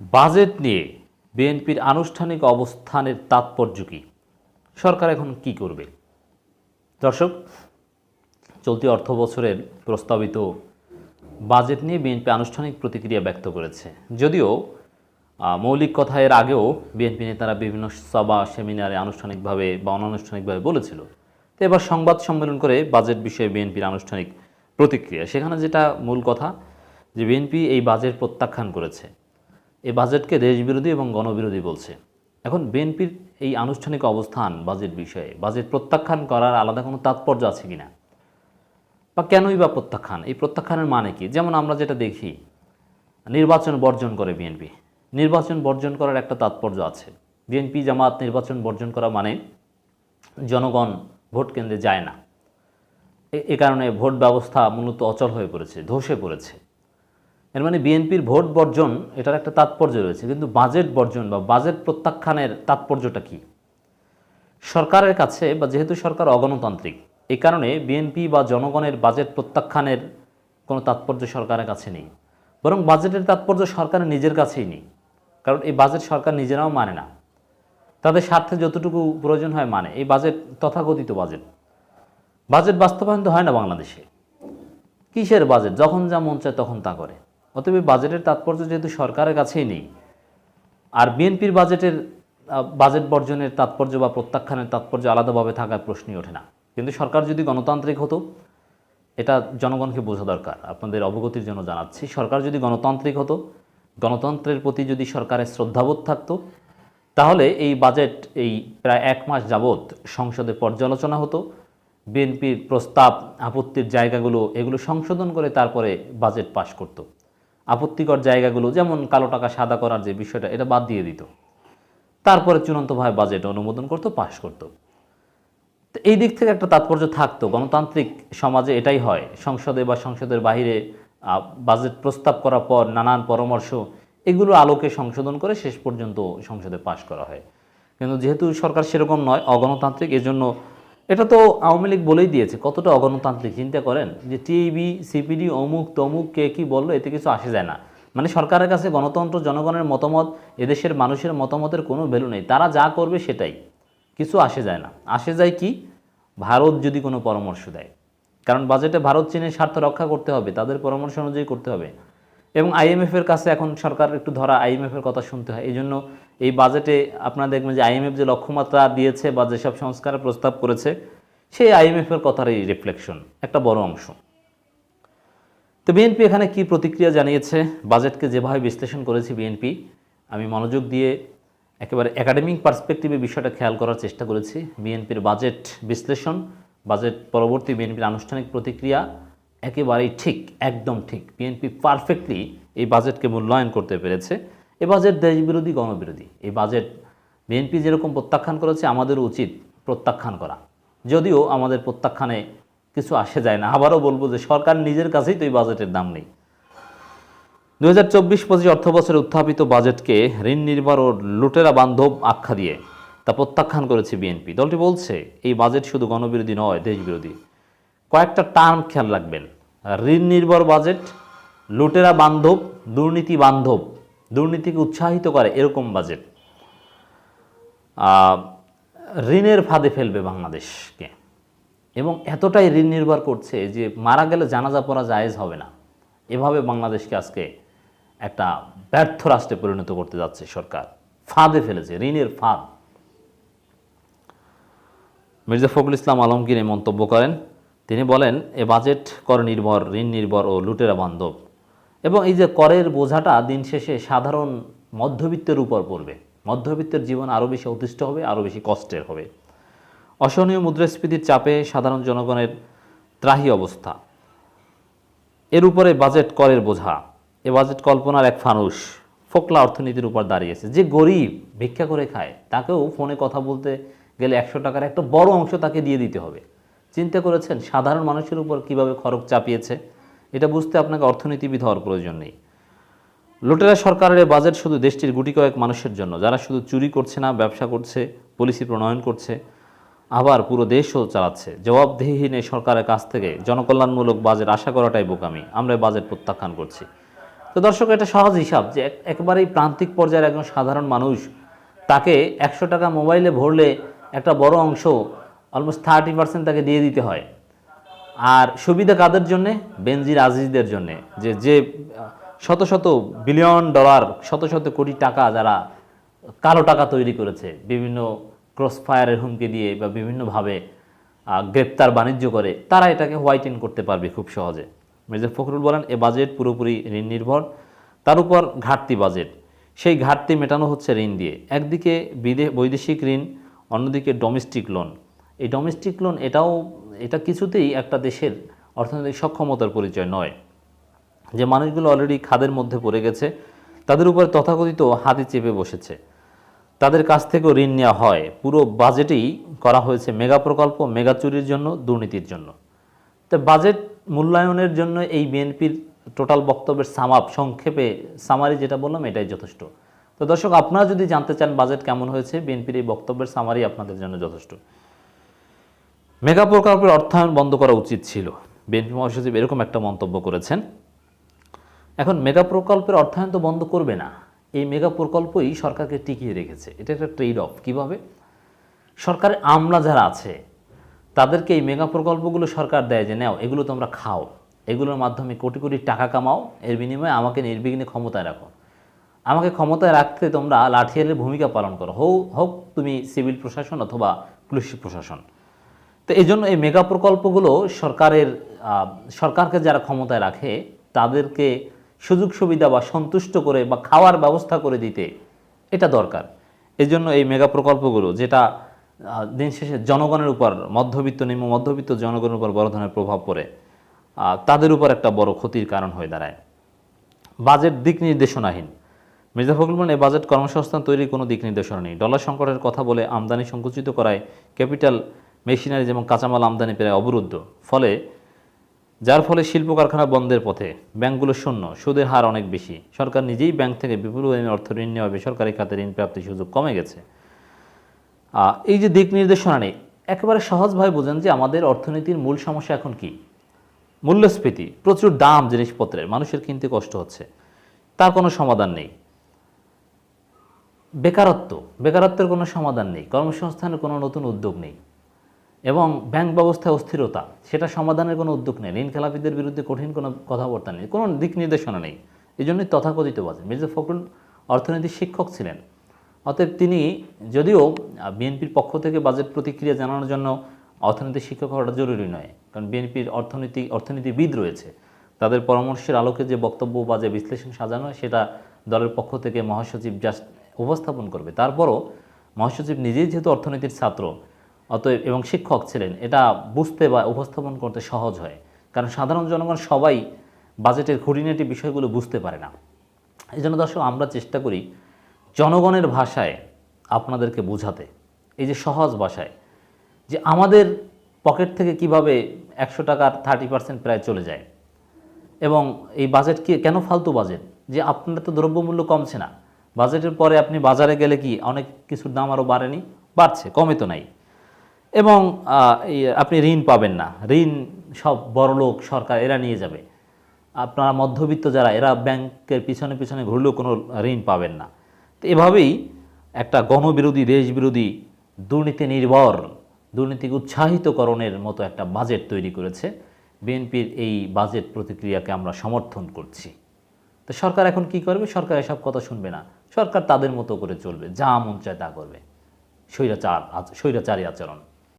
Budget নিয়ে বিএনপির আনুষ্ঠানিক অবস্থানের তাৎপর্য কী? সরকার এখন কি করবে? দর্শক, চলতি অর্থ বছরের প্রস্তাবিত বাজেট নিয়ে বিএনপি আনুষ্ঠানিক প্রতিক্রিয়া ব্যক্ত করেছে। যদিও মৌলিক কথা এর আগেও বিএনপি নেতারা বিভিন্ন সভা, সেমিনারে আনুষ্ঠানিকভাবে বা অনানুষ্ঠানিকভাবে বলেছিল। তো এবার সংবাদ সম্মেলন করে বাজেট বিষয়ে বিএনপির আনুষ্ঠানিক প্রতিক্রিয়া। সেখানে যেটা মূল কথা, যে বিএনপি এই বাজেট প্রত্যাখ্যান করেছে। এই বাজেটকে দেশবিরোধী এবং গণবিরোধী বলছে। এখন বিএনপির এই আনুষ্ঠানিক অবস্থান বাজেট বিষয়ে, বাজেট প্রত্যাখ্যান করার আলাদা কোনো তাৎপর্য আছে কিনা? বা কেনই বা প্রত্যাখ্যান? এই প্রত্যাখ্যানের মানে কি? যেমন আমরা যেটা দেখি, নির্বাচন বর্জন করে বিএনপি। নির্বাচন বর্জন করার একটা তাৎপর্য আছে। বিএনপি জামাত নির্বাচন বর্জন করা মানে জনগণ ভোট কেন্দ্রে যায় না। এ- কারণে ভোট ব্যবস্থা মূলত অচল হয়ে পড়েছে, ধসে পড়েছে। এর মানে বিএনপির ভোট বর্জন, এটার একটা তাৎপর্য রয়েছে। কিন্তু বাজেট বর্জন বা বাজেট প্রত্যাখ্যানের তাৎপর্যটা কি? সরকারের কাছে বা যেহেতু সরকার অগণতান্ত্রিক, এই কারণে বিএনপি বা জনগণের বাজেট প্রত্যাখ্যানের কোনো তাৎপর্য সরকারের কাছে নেই। বরং বাজেটের তাৎপর্য সরকারের নিজের কাছেই নেই। কারণ এই বাজেট সরকার নিজেরাও মানে না। তাদের স্বার্থে যতটুকু প্রয়োজন হয় মানে। এই বাজেট তথাকথিত বাজেট বাজেট বাস্তবায়ন তো হয় না বাংলাদেশে। কিসের বাজেট যখন যা মন চায় তখন তা করে। অতএব বাজেটের তাৎপর্য যেহেতু সরকারের কাছেই নেই, আর বিএনপির বাজেটের বাজেট বর্জনের তাৎপর্য বা প্রত্যাখ্যানের তাৎপর্য আলাদাভাবে থাকার প্রশ্নই ওঠে না। কিন্তু সরকার যদি গণতান্ত্রিক হতো, এটা জনগণকে বোঝা দরকার। আপনাদের অবগতির জন্য জানাচ্ছি, সরকার যদি গণতান্ত্রিক হতো, গণতন্ত্রের প্রতি যদি সরকারের শ্রদ্ধাবোধ থাকতো, তাহলে এই বাজেট এই প্রায় এক মাস যাবৎ সংসদে পর্যালোচনা হতো। বিএনপির প্রস্তাব, আপত্তির জায়গাগুলো, এগুলো সংশোধন করে তারপরে বাজেট পাশ করত। আপত্তিকর জায়গাগুলো যেমন কালো টাকা সাদা করার যে বিষয়টা এটা বাদ দিয়ে দিত। তারপরে চূড়ান্তভাবে বাজেট অনুমোদন করতো পাশ করতো। এই দিক থেকে একটা তাৎপর্য থাকতো। গণতান্ত্রিক সমাজে এটাই হয়। সংসদে বা সংসদের আহ, বাজেট প্রস্তাব করার পর নানান পরামর্শ এগুলো আলোকে সংশোধন করে শেষ পর্যন্ত সংসদে পাশ করা হয়। কিন্তু যেহেতু সরকার সেরকম নয় অগণতান্ত্রিক এজন্য এটা তো আওয়ামী লীগ বলেই দিয়েছে। কতটা অগণতান্ত্রিক চিন্তা করেন যে টিবি সিপিডি, অমুক, তমুক, কে কি বলল, এতে কিছু আসে যায় না। মানে সরকারের কাছে গণতন্ত্র, জনগণের মতামত, এদেশের মানুষের মতামতের কোনো ভ্যালু নেই। তারা যা করবে সেটাই। কিছু আসে যায় না। আসে যায় কি? ভারত যদি কোনো পরামর্শ দেয়। কারণ বাজেটে ভারত, চীনের স্বার্থ রক্ষা করতে হবে, তাদের পরামর্শ অনুযায়ী করতে হবে। এবং আইএমএফের কাছে এখন সরকার একটু ধরা আইএমএফের কথা শুনতে হয়। এই জন্য এই বাজেটে আপনারা দেখবেন যে আইএমএফ যে লক্ষ্যমাত্রা দিয়েছে বা যেসব সংস্কারের প্রস্তাব করেছে, সেই আইএমএফের কথার এই রিফ্লেকশন একটা বড় অংশ। তো বিএনপি এখানে কি প্রতিক্রিয়া জানিয়েছে? বাজেটকে যেভাবে বিশ্লেষণ করেছে বিএনপি আমি মনোযোগ দিয়ে একেবারে একাডেমিক পার্সপেক্টিভে বিষয়টা খেয়াল করার চেষ্টা করেছি। বিএনপির বাজেট বিশ্লেষণ, বাজেট পরবর্তী বিএনপির আনুষ্ঠানিক প্রতিক্রিয়া একেবারেই ঠিক, একদম ঠিক। বিএনপি পারফেক্টলি এই বাজেটকে মূল্যায়ন করতে পেরেছে। এই বাজেট দেশবিরোধী, গণবিরোধী। এই বাজেট বিএনপি যেরকম প্রত্যাখ্যান করেছে আমাদের উচিত প্রত্যাখ্যান করা। যদিও আমাদের প্রত্যাখ্যানে কিছু আসে যায় না। আবারও বলব যে সরকার নিজের কাছেই তো এই বাজেটের দাম নেই। দু হাজার চব্বিশ পঁচিশ অর্থ বছরে উত্থাপিত বাজেটকে ঋণ নির্ভর ও লুটেরা বান্ধব আখ্যা দিয়ে তা প্রত্যাখ্যান করেছে বিএনপি দলটি বলছে, এই বাজেট শুধু গণবিরোধী নয়, দেশবিরোধী। কয়েকটা টার্ম খেয়াল রাখবেন। ঋণ নির্ভর বাজেট, লুটেরা বান্ধব, দুর্নীতি বান্ধব দুর্নীতিকে উৎসাহিত করে এরকম বাজেট ঋণের ফাঁদে ফেলবে বাংলাদেশকে। এবং এতটাই ঋণ নির্ভর করছে যে মারা গেলে জানাজা পড়া জায়েজ হবে না। এভাবে বাংলাদেশকে আজকে একটা ব্যর্থ রাষ্ট্রে পরিণত করতে যাচ্ছে সরকার। ফাঁদে ফেলেছে, ঋণের ফাঁদ। মির্জা ফখরুল ইসলাম আলমগীর মন্তব্য করেন। তিনি বলেন, এ বাজেট কর নির্ভর, ঋণ নির্ভর ও লুটেরা বান্ধব। এবং এই যে করের বোঝাটা দিন শেষে সাধারণ মধ্যবিত্তের উপর পড়বে। মধ্যবিত্তের জীবন আরও বেশি অতিষ্ঠ হবে আরও বেশি কষ্টের হবে। অসহনীয় মুদ্রাস্ফীতির চাপে সাধারণ জনগণের ত্রাহি অবস্থা। এর উপরে বাজেট করের বোঝা। এ বাজেট কল্পনার এক ফানুস ফোকলা অর্থনীতির উপর দাঁড়িয়েছে। যে গরিব ভিক্ষা করে খায়, তাকেও ফোনে কথা বলতে গেলে একশো টাকার একটা বড় অংশ তাকে দিয়ে দিতে হবে। চিন্তা করেছেন সাধারণ মানুষের উপর কীভাবে খরচ চাপিয়েছে? এটা বুঝতে আপনাকে অর্থনীতিবিদ হওয়ার প্রয়োজন নেই। লুটেরা সরকারের বাজেট শুধু দেশটির গুটি কয়েক মানুষের জন্য, যারা শুধু চুরি করছে না, ব্যবসা করছে, পলিসি প্রণয়ন করছে, আবার পুরো দেশও চালাচ্ছে। জবাবদিহিহীন এই সরকারের কাছ থেকে, জনকল্যাণমূলক বাজেট আশা করাটাই বোকামি। আমরা বাজেট প্রত্যাখ্যান করছি। তো দর্শক, এটা সহজ হিসাব যে এক- একেবারেই প্রান্তিক পর্যায়ের একজন সাধারণ মানুষ তাকে একশো টাকা মোবাইলে ভরলে একটা বড় অংশ অলমোস্ট থার্টি পার্সেন্ট তাকে দিয়ে দিতে হয়। আর সুবিধা কাদের জন্যে? বেনজির আজিজদের জন্যে। যে যে শত শত বিলিয়ন ডলার, শত শত কোটি টাকা যারা কালো টাকা তৈরি করেছে, বিভিন্ন ক্রস ফায়ারের হুমকি দিয়ে বা বিভিন্নভাবে গ্রেপ্তার বাণিজ্য করে, তারা এটাকে হোয়াইটেন করতে পারবে খুব সহজে। মির্জা ফখরুল বলেন, এ বাজেট পুরোপুরি ঋণ নির্ভর। তার উপর ঘাটতি বাজেট। সেই ঘাটতি মেটানো হচ্ছে ঋণ দিয়ে। একদিকে বিদে, বৈদেশিক ঋণ, অন্যদিকে ডোমেস্টিক লোন এই ডোমেস্টিক লোন এটাও এটা কিছুতেই একটা দেশের অর্থনৈতিক সক্ষমতার পরিচয় নয়। যে মানুষগুলো অলরেডি খাদের মধ্যে পড়ে গেছে, তাদের উপরে তথাকথিত হাতি চেপে বসেছে। তাদের কাছ থেকেও ঋণ নেওয়া হয়। পুরো বাজেটেই করা হয়েছে মেগা প্রকল্প মেগা চুরির জন্য, দুর্নীতির জন্য। তো বাজেট মূল্যায়নের জন্য এই বিএনপির টোটাল বক্তব্যের সামাপ সংক্ষেপে সামারি যেটা বললাম, এটাই যথেষ্ট। তো দর্শক, আপনারা যদি জানতে চান বাজেট কেমন হয়েছে বিএনপির এই বক্তব্যের সামারি আপনাদের জন্য যথেষ্ট। মেগা প্রকল্পের অর্থায়ন বন্ধ করা উচিত ছিল। বিএনপি মহাসচিব এরকম একটা মন্তব্য করেছেন। এখন মেগা প্রকল্পের অর্থায়ন তো বন্ধ করবে না। এই মেগা প্রকল্পই সরকারকে টিকিয়ে রেখেছে। এটা একটা ট্রেড অফ কীভাবে? সরকারের আমলা যারা আছে, তাদেরকে এই মেগা প্রকল্পগুলো সরকার দেয় যে, নাও, এগুলো তোমরা খাও। এগুলোর মাধ্যমে কোটি কোটি টাকা কামাও। এর বিনিময়ে আমাকে নির্বিঘ্নে ক্ষমতায় রাখো। আমাকে ক্ষমতায় রাখতে তোমরা লাঠিয়ালের ভূমিকা পালন করো। হোক হোক তুমি সিভিল প্রশাসন অথবা পুলিশ প্রশাসন। তো এই জন্য এই মেগা প্রকল্পগুলো সরকারের সরকারকে যারা ক্ষমতায় রাখে, তাদেরকে সুযোগ সুবিধা বা সন্তুষ্ট করে বা খাওয়ার ব্যবস্থা করে দিতে এটা দরকার। এই জন্য এই মেগা প্রকল্পগুলো, যেটা দিন শেষে জনগণের উপর, মধ্যবিত্ত, নিম্ন মধ্যবিত্ত জনগণের উপর বড় ধরনের প্রভাব পড়ে তাদের উপর একটা বড় ক্ষতির কারণ হয়ে দাঁড়ায়। বাজেট দিক নির্দেশনাহীন। মির্জা ফখরুল এই বাজেট কর্মসংস্থান তৈরির কোনো দিক নির্দেশনা নেই। ডলার সংকটের কথা বলে আমদানি সংকুচিত করায় ক্যাপিটাল মেশিনারিজ এবং কাঁচামাল আমদানি প্রায় অবরুদ্ধ, ফলে যার ফলে শিল্প কারখানা বন্ধের পথে ব্যাংকগুলো শূন্য, সুদের হার অনেক বেশি। সরকার নিজেই ব্যাংক থেকে বিপুল পরিমাণে অর্থ ঋণ নেওয়া বেসরকারি খাতে ঋণ প্রাপ্তির সুযোগ কমে গেছে। এই যে দিক নির্দেশনা নেই, একেবারে সহজভাবে বোঝেন যে আমাদের অর্থনীতির মূল সমস্যা এখন কি। মূল্যস্ফীতি, প্রচুর দাম জিনিসপত্রের, মানুষের কিনতে কষ্ট হচ্ছে। তার কোনো সমাধান নেই। বেকারত্ব, বেকারত্বের কোনো সমাধান নেই। কর্মসংস্থানের কোনো নতুন উদ্যোগ নেই। এবং ব্যাংক ব্যবস্থায় অস্থিরতা, সেটা সমাধানের কোনো উদ্যোগ নেই ঋণ খেলাপিদের বিরুদ্ধে কঠিন কোনো কথাবার্তা নেই, কোনো দিক নির্দেশনা নেই। এই জন্যই তথাকথিত বাজেট মির্জা ফখরুল অর্থনীতির শিক্ষক ছিলেন। অতএব তিনি যদিও বিএনপির পক্ষ থেকে বাজেট প্রতিক্রিয়া জানানোর জন্য অর্থনীতির শিক্ষক হওয়াটা জরুরি নয়, কারণ বিএনপির অর্থনীতি, অর্থনীতিবিদ রয়েছে। তাদের পরামর্শের আলোকে যে বক্তব্য বা যে বিশ্লেষণ সাজানো হয়, সেটা দলের পক্ষ থেকে মহাসচিব জাস্ট উপস্থাপন করবে। তারপরও মহাসচিব নিজেই যেহেতু অর্থনীতির ছাত্র অতএব, এবং শিক্ষক ছিলেন, এটা বুঝতে বা উপস্থাপন করতে সহজ হয়। কারণ সাধারণ জনগণ সবাই বাজেটের খুঁটিনাটি বিষয়গুলো বুঝতে পারে না। এই জন্য দর্শক, আমরা চেষ্টা করি জনগণের ভাষায় আপনাদেরকে বোঝাতে। এই যে সহজ ভাষায়, যে আমাদের পকেট থেকে কীভাবে একশো টাকার থার্টি পার্সেন্ট প্রায় চলে যায়, এবং এই বাজেট কি, কেন ফালতু বাজেট? যে আপনার তো দ্রব্যমূল্য কমছে না। বাজেটের পরে আপনি বাজারে গেলে কি, অনেক কিছুর দাম আরও বাড়েনি? বাড়ছে, কমে তো নাই। এবং আপনি ঋণ পাবেন না। ঋণ সব বড়লোক সরকার, এরা নিয়ে যাবে। আপনারা মধ্যবিত্ত যারা, এরা ব্যাংকের পিছনে পিছনে ঘুরলেও কোনো ঋণ পাবেন না। তো এভাবেই একটা গণবিরোধী, দেশবিরোধী দুর্নীতি নির্ভর দুর্নীতিকে উৎসাহিতকরণের মতো একটা বাজেট তৈরি করেছে। বিএনপির এই বাজেট প্রতিক্রিয়াকে আমরা সমর্থন করছি। তো সরকার এখন কি করবে? সরকার এসব কথা শুনবে না। সরকার তাদের মতো করে চলবে। যা মন চায় তা করবে। স্বৈরাচার আচ- স্বৈরাচারী আচরণ।